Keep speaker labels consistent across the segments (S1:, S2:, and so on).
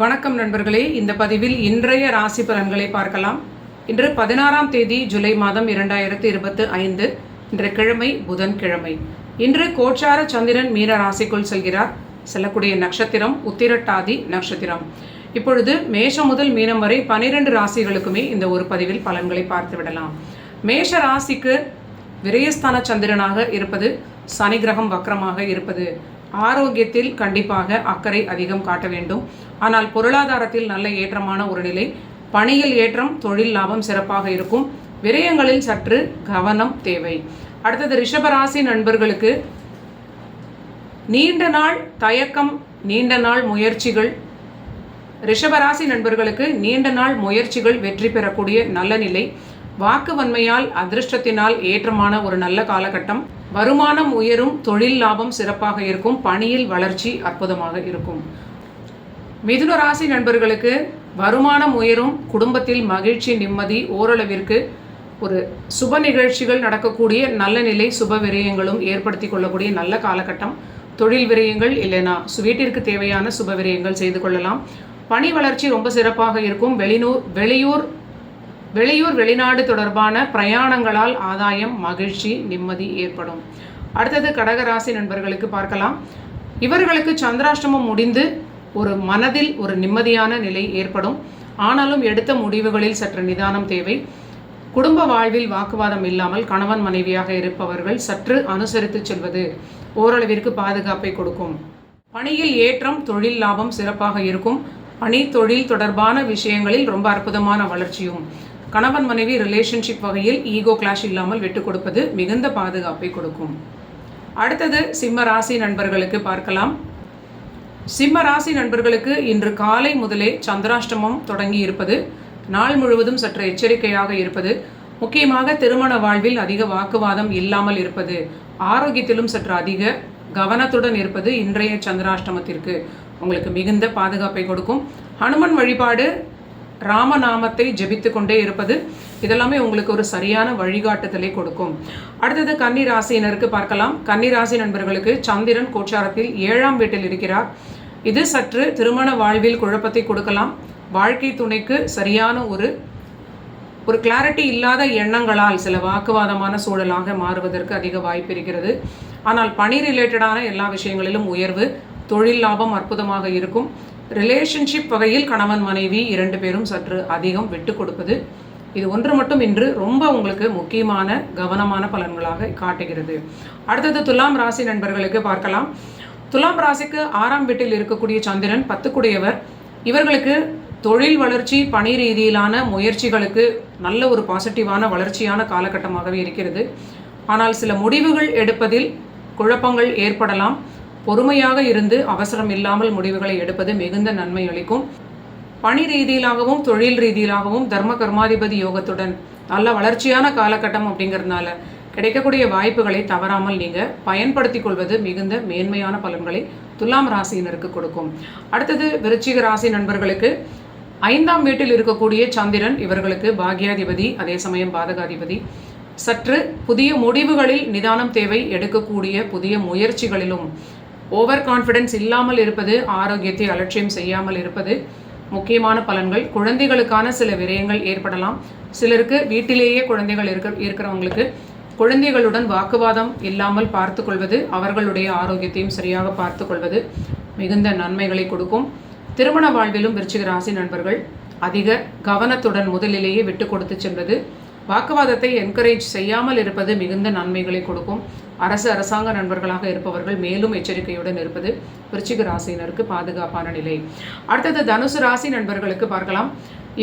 S1: வணக்கம் நண்பர்களே. இந்த பதிவில் இன்றைய ராசி பலன்களை பார்க்கலாம். இன்று பதினாறாம் தேதி ஜூலை மாதம் இரண்டாயிரத்தி இருபத்து ஐந்து இன்று கிழமை புதன்கிழமை. இன்று கோச்சார சந்திரன் மீன ராசிக்குள் செல்கிறார். செல்லக்கூடிய நட்சத்திரம் உத்திரட்டாதி நட்சத்திரம். இப்பொழுது மேஷம் முதல் மீனம் வரை பனிரெண்டு ராசிகளுக்குமே இந்த ஒரு பதிவில் பலன்களை பார்த்து விடலாம் மேஷ ராசிக்கு விரயஸ்தான சந்திரனாக இருப்பது சனி கிரகம் வக்கரமாக இருப்பது ஆரோக்கியத்தில் கண்டிப்பாக அக்கறை அதிகம் காட்ட வேண்டும். ஆனால் பொருளாதாரத்தில் நல்ல ஏற்றமான ஒரு நிலை பணியில் ஏற்றம் தொழில் லாபம் சிறப்பாக இருக்கும். விரயங்களில் சற்று கவனம் தேவை. அடுத்தது ரிஷபராசி நண்பர்களுக்கு நீண்ட நாள் தயக்கம் நீண்ட நாள் முயற்சிகள். ரிஷபராசி நண்பர்களுக்கு நீண்ட நாள் முயற்சிகள் வெற்றி பெறக்கூடிய நல்ல நிலை. வாக்கு வன்மையால் அதிர்ஷ்டத்தினால் ஏற்றமான ஒரு நல்ல காலகட்டம். வருமானம் உயரும் தொழில் லாபம் சிறப்பாக இருக்கும் பணியில் வளர்ச்சி அற்புதமாக இருக்கும். மிதுன ராசி நண்பர்களுக்கு வருமானம் உயரும் குடும்பத்தில் மகிழ்ச்சி நிம்மதி ஓரளவிற்கு ஒரு சுப நிகழ்ச்சிகள் நடக்கக்கூடிய நல்ல நிலை சுப விரயங்களும் ஏற்படுத்தி கொள்ளக்கூடிய நல்ல காலகட்டம். தொழில் விரயங்கள் இல்லைனா வீட்டிற்கு தேவையான சுப விரயங்கள் செய்து கொள்ளலாம். பணி வளர்ச்சி ரொம்ப சிறப்பாக இருக்கும். வெளிநூர் வெளியூர் வெளியூர் வெளிநாடு தொடர்பான பிரயாணங்களால் ஆதாயம் மகிழ்ச்சி நிம்மதி ஏற்படும். அடுத்தது கடகராசி நண்பர்களுக்கு பார்க்கலாம். இவர்களுக்கு சந்திராஷ்டமம் முடிந்து ஒரு மனதில் ஒரு நிம்மதியான நிலை ஏற்படும். ஆனாலும் எடுத்த முடிவுகளில் சற்று நிதானம் தேவை. குடும்ப வாழ்வில் வாக்குவாதம் இல்லாமல் கணவன் மனைவியாக இருப்பவர்கள் சற்று அனுசரித்து செல்வது ஓரளவிற்கு பாதுகாப்பை கொடுக்கும். பணியில் ஏற்றம் தொழில் லாபம் சிறப்பாக இருக்கும். பணி தொழில் தொடர்பான விஷயங்களில் ரொம்ப அற்புதமான வளர்ச்சியும். கணவன் மனைவி ரிலேஷன்ஷிப் வகையில் ஈகோ கிளாஷ் இல்லாமல் விட்டு கொடுப்பது மிகுந்த பாதுகாப்பை கொடுக்கும். அடுத்தது சிம்ம ராசி நண்பர்களுக்கு பார்க்கலாம். சிம்ம ராசி நண்பர்களுக்கு இன்று காலை முதலே சந்திராஷ்டமம் தொடங்கி இருப்பது நாள் முழுவதும் சற்று எச்சரிக்கையாக இருப்பது முக்கியமாக திருமண வாழ்வில் அதிக வாக்குவாதம் இல்லாமல் இருப்பது ஆரோக்கியத்திலும் சற்று அதிக கவனத்துடன் இருப்பது இன்றைய சந்திராஷ்டமத்திற்கு உங்களுக்கு மிகுந்த பாதுகாப்பை கொடுக்கும். ஹனுமன் வழிபாடு ராமநாமத்தை ஜெபித்து கொண்டே இருப்பது இதெல்லாமே உங்களுக்கு ஒரு சரியான வழிகாட்டுதலை கொடுக்கும். அடுத்தது கன்னி ராசியினருக்கு பார்க்கலாம். கன்னி ராசி நண்பர்களுக்கு சந்திரன் கோச்சாரத்தில் ஏழாம் வீட்டில் இருக்கிறார். இது சற்று திருமண வாழ்வில் குழப்பத்தை கொடுக்கலாம். வாழ்க்கை துணைக்கு சரியான ஒரு ஒரு கிளாரிட்டி இல்லாத எண்ணங்களால் சில வாக்குவாதமான சூழலாக மாறுவதற்கு அதிக வாய்ப்பு இருக்கிறது. ஆனால் பணி ரிலேட்டடான எல்லா விஷயங்களிலும் உயர்வு தொழில் லாபம் அற்புதமாக இருக்கும். ரிலேஷன்ஷிப் வகையில் கணவன் மனைவி இரண்டு பேரும் சற்று அதிகம் விட்டு கொடுப்பது இது ஒன்று மட்டும் இன்று ரொம்ப உங்களுக்கு முக்கியமான கவனமான பலன்களாக காட்டுகிறது. அடுத்தது துலாம் ராசி நண்பர்களுக்கு பார்க்கலாம். துலாம் ராசிக்கு ஆறாம் வீட்டில் இருக்கக்கூடிய சந்திரன் பத்துக்குடையவர். இவர்களுக்கு தொழில் வளர்ச்சி பணி ரீதியிலான முயற்சிகளுக்கு நல்ல ஒரு பாசிட்டிவான வளர்ச்சியான காலகட்டமாகவே இருக்கிறது. ஆனால் சில முடிவுகள் எடுப்பதில் குழப்பங்கள் ஏற்படலாம். பொறுமையாக இருந்து அவசரம் இல்லாமல் முடிவுகளை எடுப்பது மிகுந்த நன்மை அளிக்கும். பணி ரீதியிலாகவும் தொழில் ரீதியிலாகவும் தர்ம கர்மாதிபதி யோகத்துடன் நல்ல வளர்ச்சியான காலகட்டம் அப்படிங்கிறதுனால கிடைக்கக்கூடிய வாய்ப்புகளை தவறாமல் நீங்கள் பயன்படுத்தி கொள்வது மிகுந்த மேன்மையான பலன்களை துலாம் ராசியினருக்கு கொடுக்கும். அடுத்தது விருச்சிக ராசி நண்பர்களுக்கு ஐந்தாம் வீட்டில் இருக்கக்கூடிய சந்திரன் இவர்களுக்கு பாக்யாதிபதி அதே சமயம் பாதகாதிபதி. சற்று புதிய முடிவுகளில் நிதானம் தேவை எடுக்கக்கூடிய புதிய முயற்சிகளிலும் ஓவர் கான்ஃபிடென்ஸ் இல்லாமல் இருப்பது ஆரோக்கியத்தை அலட்சியம் செய்யாமல் இருப்பது முக்கியமான பலன்கள். குழந்தைகளுக்கான சில விரயங்கள் ஏற்படலாம். சிலருக்கு வீட்டிலேயே குழந்தைகள் இருக்க இருக்கிறவங்களுக்கு குழந்தைகளுடன் வாக்குவாதம் இல்லாமல் பார்த்து கொள்வது அவர்களுடைய ஆரோக்கியத்தையும் சரியாக பார்த்து கொள்வது மிகுந்த நன்மைகளை கொடுக்கும். திருமண வாழ்விலும் விருச்சிக ராசி நண்பர்கள் அதிக கவனத்துடன் முதலிலேயே விட்டு கொடுத்து சென்றது. வாக்குவாதத்தை என்கரேஜ் செய்யாமல் இருப்பது மிகுந்த நன்மைகளை கொடுக்கும். அரசு அரசாங்க நண்பர்களாக இருப்பவர்கள் மேலும் எச்சரிக்கையுடன் இருப்பது விருச்சிக ராசியினருக்கு பாதுகாப்பான நிலை. அடுத்தது தனுசு ராசி நண்பர்களுக்கு பார்க்கலாம்.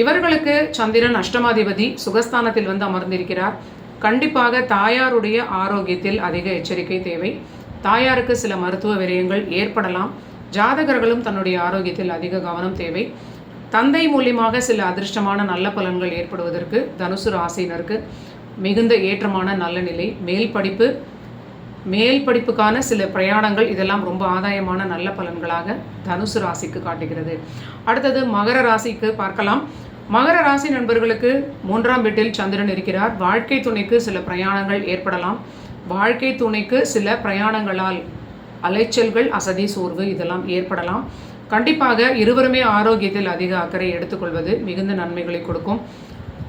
S1: இவர்களுக்கு சந்திரன் அஷ்டமாதிபதி சுகஸ்தானத்தில் வந்து அமர்ந்திருக்கிறார். கண்டிப்பாக தாயாருடைய ஆரோக்கியத்தில் அதிக எச்சரிக்கை தேவை. தாயாருக்கு சில மருத்துவ விரயங்கள் ஏற்படலாம். ஜாதகர்களும் தன்னுடைய ஆரோக்கியத்தில் அதிக கவனம் தேவை. தந்தை மூலியமாக சில அதிர்ஷ்டமான நல்ல பலன்கள் ஏற்படுவதற்கு தனுசு ராசியினருக்கு மிகுந்த ஏற்றமான நல்ல நிலை. மேல் படிப்பு மேல் படிப்புக்கான சில பிரயாணங்கள் இதெல்லாம் ரொம்ப ஆதாயமான நல்ல பலன்களாக தனுசு ராசிக்கு காட்டுகிறது. அடுத்தது மகர ராசிக்கு பார்க்கலாம். மகர ராசி நண்பர்களுக்கு மூன்றாம் வீட்டில் சந்திரன் இருக்கிறார். வாழ்க்கை துணைக்கு சில பிரயாணங்கள் ஏற்படலாம். வாழ்க்கை துணைக்கு சில பிரயாணங்களால் அலைச்சல்கள் அசதி சோர்வு இதெல்லாம் ஏற்படலாம். கண்டிப்பாக இருவருமே ஆரோக்கியத்தில் அதிக அக்கறை எடுத்துக்கொள்வது மிகுந்த நன்மைகளை கொடுக்கும்.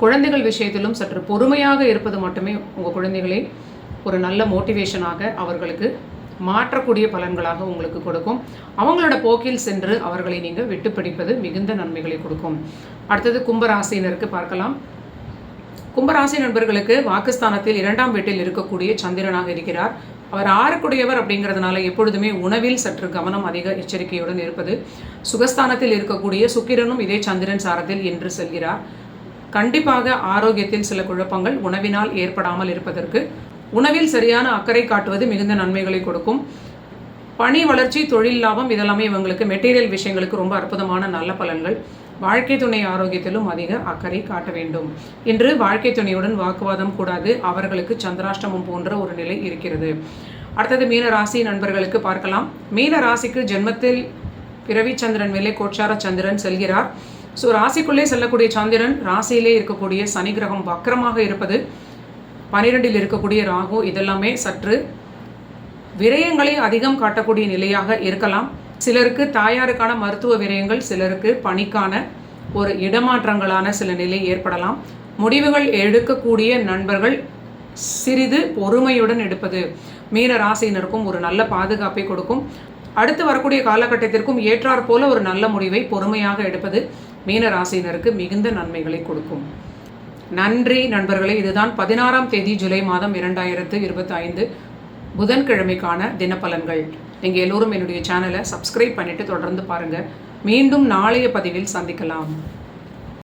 S1: குழந்தைகள் விஷயத்திலும் சற்று பொறுமையாக இருப்பது மட்டுமே உங்கள் குழந்தைகளை ஒரு நல்ல மோட்டிவேஷனாக அவர்களுக்கு மாற்றக்கூடிய பலன்களாக உங்களுக்கு கொடுக்கும். அவங்களோட போக்கில் சென்று அவர்களை நீங்கள் விட்டுப்பிடிப்பது மிகுந்த நன்மைகளை கொடுக்கும். அடுத்தது கும்பராசினருக்கு பார்க்கலாம். கும்பராசி நண்பர்களுக்கு வாக்குஸ்தானத்தில் இரண்டாம் வீட்டில் இருக்கக்கூடிய சந்திரனாக இருக்கிறார். அவர் ஆறுக்குடையவர் அப்படிங்கிறதுனால எப்பொழுதுமே உணவில் சற்று கவனம் அதிக எச்சரிக்கையுடன் இருப்பது சுகஸ்தானத்தில் இருக்கக்கூடிய சுக்கிரனும் இதே சந்திரன் சாரத்தில் என்று செல்கிறார். கண்டிப்பாக ஆரோக்கியத்தில் சில குழப்பங்கள் உணவினால் ஏற்படாமல் இருப்பதற்கு உணவில் சரியான அக்கறை காட்டுவது மிகுந்த நன்மைகளை கொடுக்கும். பணி வளர்ச்சி தொழில் லாபம் இதெல்லாமே இவங்களுக்கு மெட்டீரியல் விஷயங்களுக்கு ரொம்ப அற்புதமான நல்ல பலன்கள். வாழ்க்கை துணை ஆரோக்கியத்திலும் அதிக அக்கறை காட்ட வேண்டும். இன்று வாழ்க்கை துணையுடன் வாக்குவாதம் கூடாது. அவர்களுக்கு சந்திராஷ்டமம் போன்ற ஒரு நிலை இருக்கிறது. அடுத்தது மீன ராசி நண்பர்களுக்கு பார்க்கலாம். மீன ராசிக்கு ஜென்மத்தில் பிறவி சந்திரன் மேலே கோட்சார சந்திரன் செல்கிறார். ஸோ ராசிக்குள்ளே செல்லக்கூடிய சந்திரன் ராசியிலே இருக்கக்கூடிய சனி கிரகம் வக்கரமாக இருப்பது. பனிரெண்டில் இருக்கக்கூடிய ராகு இதெல்லாமே சற்று விரயங்களை அதிகம் காட்டக்கூடிய நிலையாக இருக்கலாம். சிலருக்கு தாயாருக்கான மருத்துவ விரயங்கள் சிலருக்கு பணிக்கான ஒரு இடமாற்றங்களான சில நிலை ஏற்படலாம். முடிவுகள் எடுக்கக்கூடிய நண்பர்கள் சிறிது பொறுமையுடன் எடுப்பது மீன ராசியினருக்கும் ஒரு நல்ல பாதுகாப்பை கொடுக்கும். அடுத்து வரக்கூடிய காலகட்டத்திற்கும் ஏற்றாற் போல ஒரு நல்ல முடிவை பொறுமையாக எடுப்பது மீன ராசியினருக்கு மிகுந்த நன்மைகளை கொடுக்கும். நன்றி நண்பர்களே இதுதான் பதினாறாம் தேதி ஜூலை மாதம் இரண்டாயிரத்து இருபத்தி ஐந்து புதன்கிழமைக்கான தினப்பலன்கள். நீங்கள் எல்லோரும் என்னுடைய சேனலை சப்ஸ்கிரைப் பண்ணிவிட்டு தொடர்ந்து பாருங்கள் மீண்டும் நாளைய பதிவில் சந்திக்கலாம்.